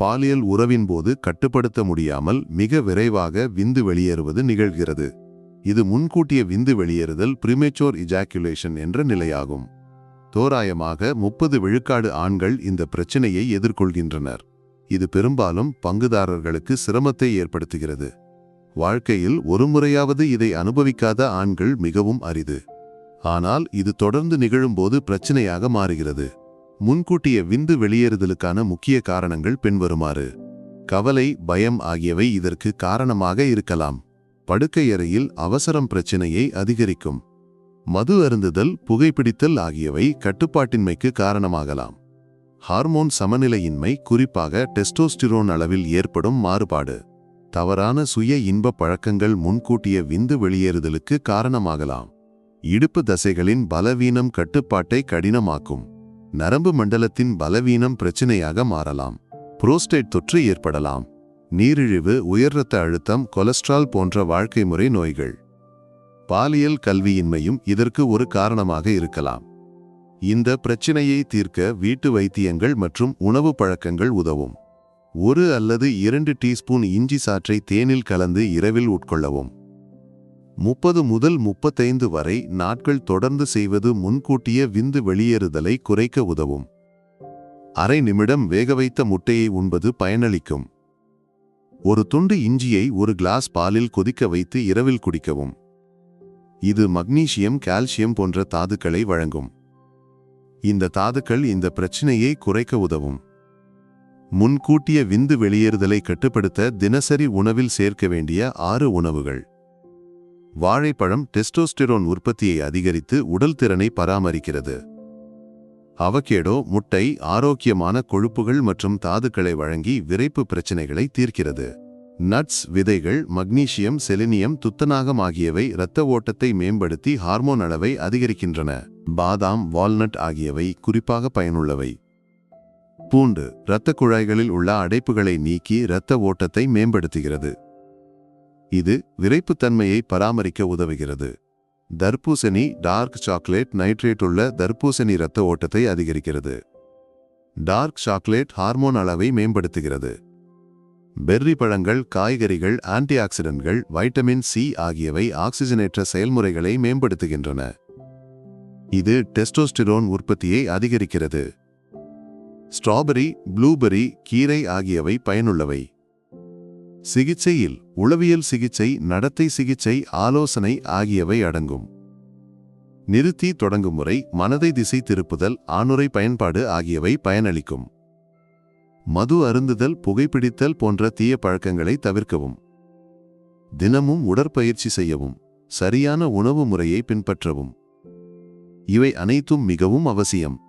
பாலியல் உறவின் போது கட்டுப்படுத்த முடியாமல் மிக விரைவாக விந்து வெளியேறுவது நிகழ்கிறது. இது முன்கூட்டிய விந்து வெளியேறுதல் பிரிமேச்சோர் இஜாக்குலேஷன் என்ற நிலையாகும். தோராயமாக முப்பது விழுக்காடு ஆண்கள் இந்த பிரச்சினையை எதிர்கொள்கின்றனர். இது பெரும்பாலும் பங்குதாரர்களுக்கு சிரமத்தை ஏற்படுத்துகிறது. வாழ்க்கையில் ஒருமுறையாவது இதை அனுபவிக்காத ஆண்கள் மிகவும் அரிது. ஆனால் இது தொடர்ந்து நிகழும்போது பிரச்சனையாக மாறுகிறது. முன்கூட்டிய விந்து வெளியேறுதலுக்கான முக்கிய காரணங்கள் பின்வருமாறு. கவலை பயம் ஆகியவை இதற்கு காரணமாக இருக்கலாம். படுக்கையறையில் அவசரம் பிரச்சினையை அதிகரிக்கும். மது அருந்துதல் புகைப்பிடித்தல் ஆகியவை கட்டுப்பாட்டின்மைக்கு காரணமாகலாம். ஹார்மோன் சமநிலையின்மை குறிப்பாக டெஸ்டோஸ்டிரோன் அளவில் ஏற்படும் மாறுபாடு. தவறான சுய இன்ப பழக்கங்கள் முன்கூட்டிய விந்து வெளியேறுதலுக்கு காரணமாகலாம். இடுப்பு தசைகளின் பலவீனம் கட்டுப்பாட்டை கடினமாக்கும். நரம்பு மண்டலத்தின் பலவீனம் பிரச்சினையாக மாறலாம். புரோஸ்டேட் தொற்று ஏற்படலாம். நீரிழிவு உயர் இரத்த அழுத்தம் கொலஸ்ட்ரால் போன்ற வாழ்க்கை முறை நோய்கள். பாலியல் கல்வியின்மையும் இதற்கு ஒரு காரணமாக இருக்கலாம். இந்த பிரச்சினையை தீர்க்க வீட்டு வைத்தியங்கள் மற்றும் உணவு பழக்கங்கள் உதவும். ஒரு அல்லது இரண்டு டீஸ்பூன் இஞ்சி சாற்றை தேனில் கலந்து இரவில் உட்கொள்ளவும். முப்பது முதல் முப்பத்தைந்து வரை நாட்கள் தொடர்ந்து செய்வது முன்கூட்டிய விந்து வெளியேறுதலை குறைக்க உதவும். அரை நிமிடம் வேக வைத்த முட்டையை உண்பது பயனளிக்கும். ஒரு துண்டு இஞ்சியை ஒரு கிளாஸ் பாலில் கொதிக்க வைத்து இரவில் குடிக்கவும். இது மக்னீசியம் கால்சியம் போன்ற தாதுக்களை வழங்கும். இந்த தாதுக்கள் இந்த பிரச்சினையை குறைக்க உதவும். முன்கூட்டிய விந்து வெளியேறுதலை கட்டுப்படுத்த தினசரி உணவில் சேர்க்க வேண்டிய ஆறு உணவுகள். வாழைப்பழம் டெஸ்டோஸ்டெரோன் உற்பத்தியை அதிகரித்து உடல் திறனை பராமரிக்கிறது. அவகேடோ முட்டை ஆரோக்கியமான கொழுப்புகள் மற்றும் தாதுக்களை வழங்கி விரைப்பு பிரச்சினைகளை தீர்க்கிறது. நட்ஸ் விதைகள் மக்னீசியம் செலினியம் துத்தநாகம் ஆகியவை இரத்த ஓட்டத்தை மேம்படுத்தி ஹார்மோன் அளவை அதிகரிக்கின்றன. பாதாம் வால்நட் ஆகியவை குறிப்பாக பயனுள்ளவை. பூண்டு இரத்த குழாய்களில் உள்ள அடைப்புகளை நீக்கி இரத்த ஓட்டத்தை மேம்படுத்துகிறது. இது விரைப்புத்தன்மையை பராமரிக்க உதவுகிறது. தர்பூசணி டார்க் சாக்லேட் நைட்ரேட் உள்ள தர்பூசணி இரத்த ஓட்டத்தை அதிகரிக்கிறது. டார்க் சாக்லேட் ஹார்மோன் அளவை மேம்படுத்துகிறது. பெர்ரி பழங்கள் காய்கறிகள் ஆன்டி ஆக்சிடென்ட்கள் வைட்டமின் சி ஆகியவை ஆக்சிஜனேற்ற செயல்முறைகளை மேம்படுத்துகின்றன. இது டெஸ்டோஸ்டிரோன் உற்பத்தியை அதிகரிக்கிறது. ஸ்ட்ராபெரி ப்ளூபெரி கீரை ஆகியவை பயனுள்ளவை. சிகிச்சையில் உளவியல் சிகிச்சை நடத்தை சிகிச்சை ஆலோசனை ஆகியவை அடங்கும். நிறுத்தி தொடங்கும் முறை மனதை திசை திருப்புதல் ஆணுரை பயன்பாடு ஆகியவை பயனளிக்கும். மது அருந்துதல் புகைப்பிடித்தல் போன்ற தீய பழக்கங்களை தவிர்க்கவும். தினமும் உடற்பயிற்சி செய்யவும் சரியான உணவு முறையை பின்பற்றவும். இவை அனைத்தும் மிகவும் அவசியம்.